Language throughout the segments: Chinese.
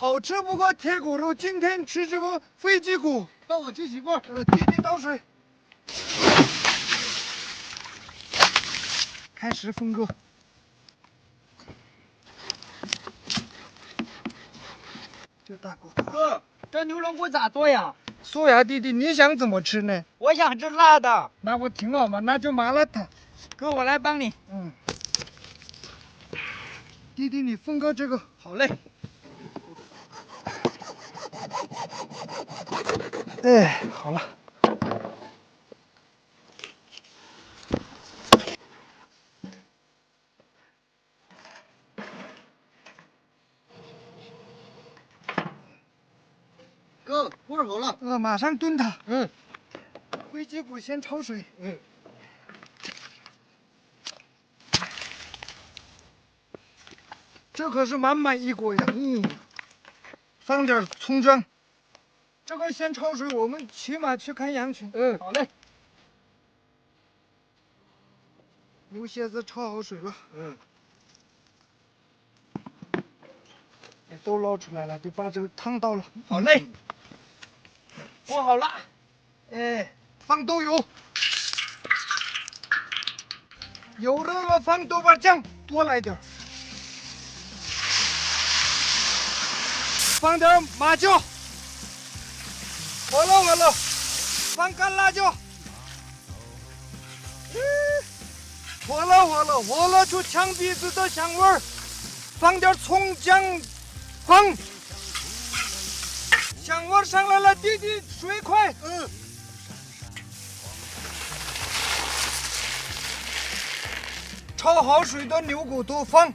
好吃不过铁骨肉，今天吃这个飞机骨。帮我去洗锅。呃，弟弟倒水，开始分割。这大锅，哥，这牛肉骨咋做呀？素呀，弟弟，你想怎么吃呢？我想吃辣的。那不挺好吗，那就麻辣烫。哥，我来帮你。嗯，弟弟，你分割这个。好嘞。哎，好了。哥，锅好了。呃，马上炖它。嗯。飞机骨先焯水。嗯。这可是满满一锅呀。嗯。放点葱姜。这个先焯水，我们骑马去看羊群。嗯，好嘞。牛蝎子焯好水了。嗯。都捞出来了，就把这个汤倒了。好嘞。锅好了。哎，放豆油。有热了，放豆瓣酱，多来点。放点麻椒。好了好了，放干辣椒。火了火了，火了出呛鼻子的香味儿。放点葱姜，放。香味上来了，弟弟水快。嗯。焯好水的牛骨头放。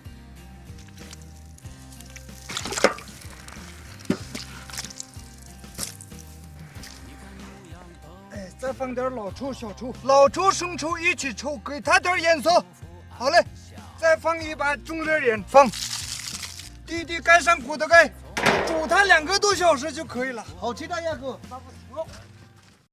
再放点老抽、小抽，老抽、生抽一起抽，给它点颜色。好嘞，再放一把中热盐，放。滴滴盖上锅的盖，煮它两个多小时就可以了。好期待呀，哥。